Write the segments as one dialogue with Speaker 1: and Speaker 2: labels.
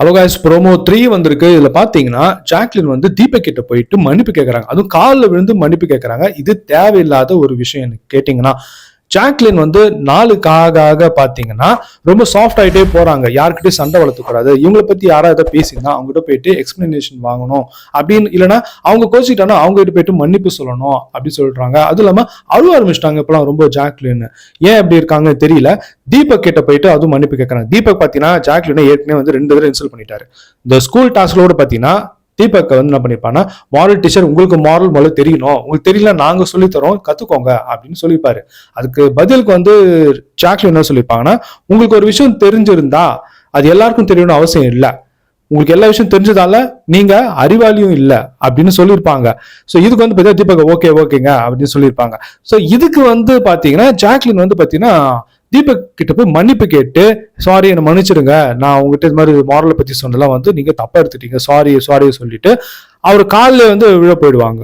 Speaker 1: Hello promo three வந்திருக்கு. இதுல பாத்தீங்கன்னா ஜாக்லின் வந்து தீபக் கிட்ட போயிட்டு மன்னிப்பு கேட்கறாங்க அதுவும் காலில் விழுந்து மன்னிப்பு கேட்கறாங்க இது தேவையில்லாத ஒரு விஷயம் எனக்கு கேட்டிங்கன்னா ஜாக்லின் வந்து நாளுக்கு ஆக ஆக ரொம்ப சாஃப்ட் ஆகிட்டே போறாங்க. யார்கிட்டயும் சண்டை வளர்த்துக்கூடாது. இவங்களை பத்தி யாராவது எதாவது பேசியிருந்தா அவங்ககிட்ட போயிட்டு எக்ஸ்பிளனேஷன் வாங்கணும். அப்படின்னு இல்லைன்னா அவங்க கோச்சிக்கிட்டானா அவங்க கிட்ட போயிட்டு மன்னிப்பு சொல்லணும் அப்படின்னு சொல்றாங்க. அதுவும் இல்லாம அழுவ ஆரம்பிச்சிட்டாங்க இப்பெல்லாம் ரொம்ப ஜாக்லின் ஏன் அப்படி இருக்காங்கன்னு தெரியல. தீபக் கிட்ட போயிட்டு அதுவும் மன்னிப்பு கேட்கறாங்க தீபக் பாத்தீங்கன்னா ஜாக்லினை ஏற்கனவே வந்து ரெண்டு தடவை இன்சல்ட் பண்ணிட்டாரு. இந்த ஸ்கூல் டாஸ்க்லோட பாத்தீங்கன்னா தீபக் வந்து என்ன பண்ணிருப்பான்னா மாரல் டீச்சர் உங்களுக்கு மாரல் முதல்ல தெரியணும். உங்களுக்கு தெரியல நாங்க சொல்லித் தரோம் கத்துக்கோங்க அப்படின்னு சொல்லிப்பாரு. அதுக்கு பதிலுக்கு வந்து ஜாக்லின் என்ன சொல்லிப்பாங்கன்னா உங்களுக்கு ஒரு விஷயம் தெரிஞ்சிருந்தா அது எல்லாருக்கும் தெரியணும்னு அவசியம் இல்லை. உங்களுக்கு எல்லா விஷயம் தெரிஞ்சதால நீங்க அறிவாளியும் இல்லை அப்படின்னு சொல்லியிருப்பாங்க ஸோ இதுக்கு வந்து பார்த்தீங்கன்னா தீபக் ஓகே ஓகேங்க அப்படின்னு சொல்லியிருப்பாங்க ஸோ இதுக்கு வந்து பார்த்தீங்கன்னா ஜாக்லின் வந்து பார்த்தீங்கன்னா தீபக் கிட்ட போய் மன்னிப்பு கேட்டு சாரி என்னை மன்னிச்சிடுங்க. நான் உங்ககிட்ட இது மாதிரி மாரலை பற்றி சொன்னதெல்லாம் வந்து நீங்கள் தப்பாக எடுத்துட்டீங்க. சாரி சாரி சொல்லிட்டு அவர் காலில் வந்து விழ போயிடுவாங்க.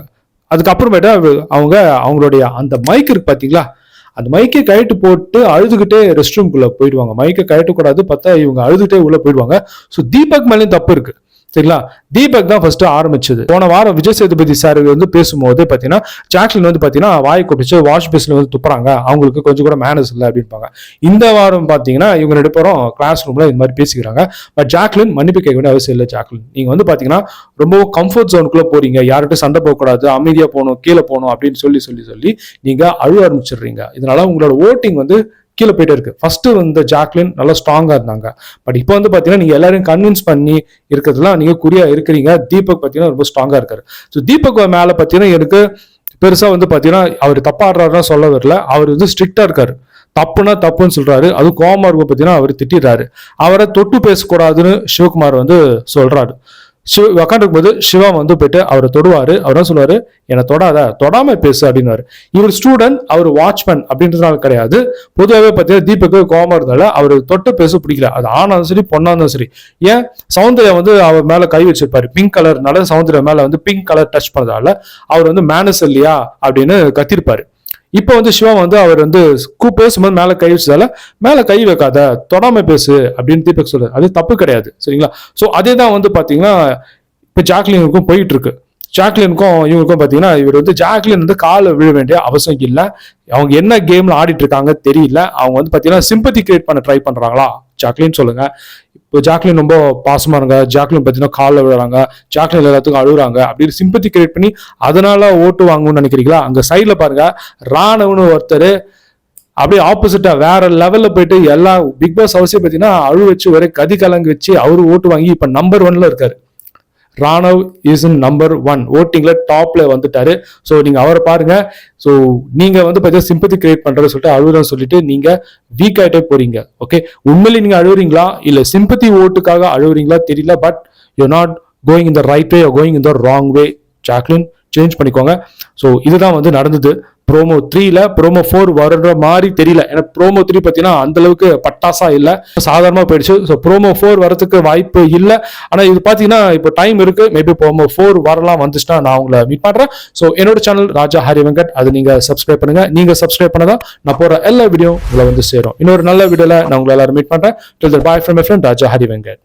Speaker 1: அதுக்கப்புறமேட்டா அவங்க அவங்களுடைய அந்த மைக் இருக்கு பார்த்தீங்களா அந்த மைக்கை கழட்டு போட்டு அழுதுகிட்டே ரெஸ்ட் ரூம்குள்ளே போயிடுவாங்க மைக்கை கழட்டக்கூடாது பார்த்தா இவங்க அழுதுகிட்டே உள்ளே போயிடுவாங்க. ஸோ தீபக் மேலேயும் தப்பு இருக்குது சரிங்களா? தீபக் தான் ஃபர்ஸ்ட் ஆரம்பிச்சது. போன வாரம் விஜய் சேதுபதி சார் வந்து பேசும்போது பார்த்தீங்கன்னா ஜாக்லின் வந்து பார்த்தீங்கன்னா வாய் கொப்பிச்சு வாஷ் பேஸ்ல வந்து துப்புறாங்க. அவங்களுக்கு கொஞ்சம் கூட மேனஸ் இல்லை அப்படின்பாங்க. இந்த வாரம் பார்த்தீங்கன்னா இவங்க ரெண்டு பேரும் கிளாஸ் ரூம்ல இந்த மாதிரி பேசிக்கிறாங்க. பட் ஜாக்லின் மன்னிப்பு கேட்க வேண்டிய அவசியம் இல்லை ஜாக்லின். நீங்க வந்து பார்த்தீங்கன்னா ரொம்ப கம்ஃபர்ட் ஜோனுக்குள்ள போறீங்க. யார்கிட்ட சண்டை போகக்கூடாது அமைதியா போகணும் கீழே போகணும் அப்படின்னு சொல்லி சொல்லி சொல்லி நீங்க அழுவ ஆரம்பிச்சிடுறீங்க. இதனால உங்களோட ஓட்டிங் வந்து கீழே போயிட்டே இருக்கு. ஃபர்ஸ்ட் வந்து ஜாக்லின் நல்லா ஸ்ட்ராங்கா இருந்தாங்க. பட் இப்போ வந்து பாத்தீங்கன்னா நீங்க எல்லாரையும் கன்வின்ஸ் பண்ணி இருக்கிறதுலாம் நீங்க குறியா இருக்கிறீங்க. தீபக் பாத்தீங்கன்னா ரொம்ப ஸ்ட்ராங்கா இருக்காரு. ஸோ தீபக் மேல பாத்தீங்கன்னா எனக்கு பெருசா வந்து பாத்தீங்கன்னா அவர் தப்பாடுறாருன்னா சொல்ல வரல. அவர் வந்து ஸ்ட்ரிக்டா இருக்காரு. தப்புனா தப்புன்னு சொல்றாரு. அது கோமா இருக்கும் பாத்தீங்கன்னா அவர் திட்டிடுறாரு. அவரை தொட்டு பேசக்கூடாதுன்னு சிவகுமார் வந்து சொல்றாரு. சிவ உக்காண்டிருக்கும்போது சிவா வந்து போயிட்டு அவரை தொடுவாரு. அவர் தான் சொல்லுவார்? என்னை தொடாத தொடாம பேசு அப்படின்னாரு இவர் ஸ்டூடெண்ட் அவர் வாட்ச்மேன் அப்படின்றதுனால கிடையாது. பொதுவாகவே பார்த்தீங்கன்னா தீபக்கு கோபமாக இருந்தால அவர் தொட்டு பேச பிடிக்கல. அது ஆனாலும் சரி பொண்ணா இருந்தாலும் சரி. ஏன்? சௌந்தர்யா வந்து அவர் மேலே கை வச்சிருப்பாரு. பிங்க் கலர்னால சௌந்தர்யா மேலே வந்து பிங்க் கலர் டச் பண்ணதால அவர் வந்து மேனஸ் இல்லையா அப்படின்னு கத்திருப்பாரு. இப்போ வந்து சிவா வந்து அவர் வந்து கூ பேசும்போது மேலே கை வச்சதால மேலே கை வைக்காத தொடாம பேசு அப்படின்னு தீபக் சொல்லு அது தப்பு கிடையாது சரிங்களா? ஸோ அதே தான் வந்து பார்த்தீங்கன்னா இப்போ ஜாக்லினுக்கும் போயிட்டு இருக்கு ஜாக்லினுக்கும் இவருக்கும் பார்த்தீங்கன்னா இவர் வந்து ஜாக்லின் வந்து காலை விழ வேண்டிய அவசியம் இல்லை. அவங்க என்ன கேம்ல ஆடிட்டு இருக்காங்க தெரியல. அவங்க வந்து பார்த்தீங்கன்னா சிம்பத்தி கிரியேட் பண்ண ட்ரை பண்றாங்களா? ஜாக்லின் சொல்லுங்க. இப்போ ஜாக்லின் ரொம்ப பாசமா இருங்க ஜாக்லின் பார்த்தீங்கன்னா காலில் விழுறாங்க ஜாக்லின் எல்லாத்துக்கும் அழுகுறாங்க அப்படின்னு சிம்பத்தி கிரியேட் பண்ணி அதனால ஓட்டு வாங்கணும்னு நினைக்கிறீங்களா? அங்க சைட்ல பாருங்க ராணவனு ஒருத்தர் அப்படியே ஆப்போசிட்டா வேற லெவல்ல போயிட்டு எல்லா பிக் பாஸ் ஹவுஸே பார்த்தீங்கன்னா அழு வச்சு ஒரே கதி கலங்கு வச்சு அவரு ஓட்டு வாங்கி இப்ப நம்பர் ஒன்ல இருக்காரு. Ranav is in number one ஓட்டிங்ல டாப்ல வந்துட்டாரு. ஸோ நீங்க அவரை பாருங்க. ஸோ நீங்க வந்து பார்த்தீங்கன்னா சிம்பத்தி கிரியேட் பண்றது சொல்லிட்டு அழுகுறன்னு சொல்லிட்டு நீங்க வீக் ஆகிட்டே போறீங்க. ஓகே உண்மையிலே நீங்க அழுகுறீங்களா? இல்ல சிம்பத்தி ஓட்டுக்காக அழுகுறீங்களா? தெரியல but you not going in the right way going in the wrong way Jacqueline change பண்ணிக்கோங்க. ஸோ இதுதான் வந்து நடந்தது. ப்ரோமோ த்ரீல ப்ரோமோ ஃபோர் வர்ற மாதிரி தெரியல. ஏன்னா ப்ரோமோ த்ரீ பார்த்தீங்கன்னா அந்த அளவுக்கு பட்டாசா இல்லை. சாதாரணமாக போயிடுச்சு. ஸோ ப்ரோமோ ஃபோர் வரதுக்கு வாய்ப்பு இல்லை. ஆனால் இது பார்த்தீங்கன்னா இப்போ டைம் இருக்கு. மேபி ப்ரோமோ ஃபோர் வரலாம் வந்துச்சுன்னா நான் உங்களை மீட் பண்ணுறேன் ஸோ என்னோட சேனல் ராஜா ஹரி வெங்கட். அது நீங்கள் சப்ஸ்கிரைப் பண்ணுங்க. நீங்கள் சப்ஸ்கிரைப் பண்ணதான் நான் போகிற எல்லா வீடியோ உங்களை வந்து சேரும். இன்னொரு நல்ல வீடியோவில் நான் உங்களை எல்லாரும் மீட் பண்றேன். Bye from friend Raja Hari Venkat.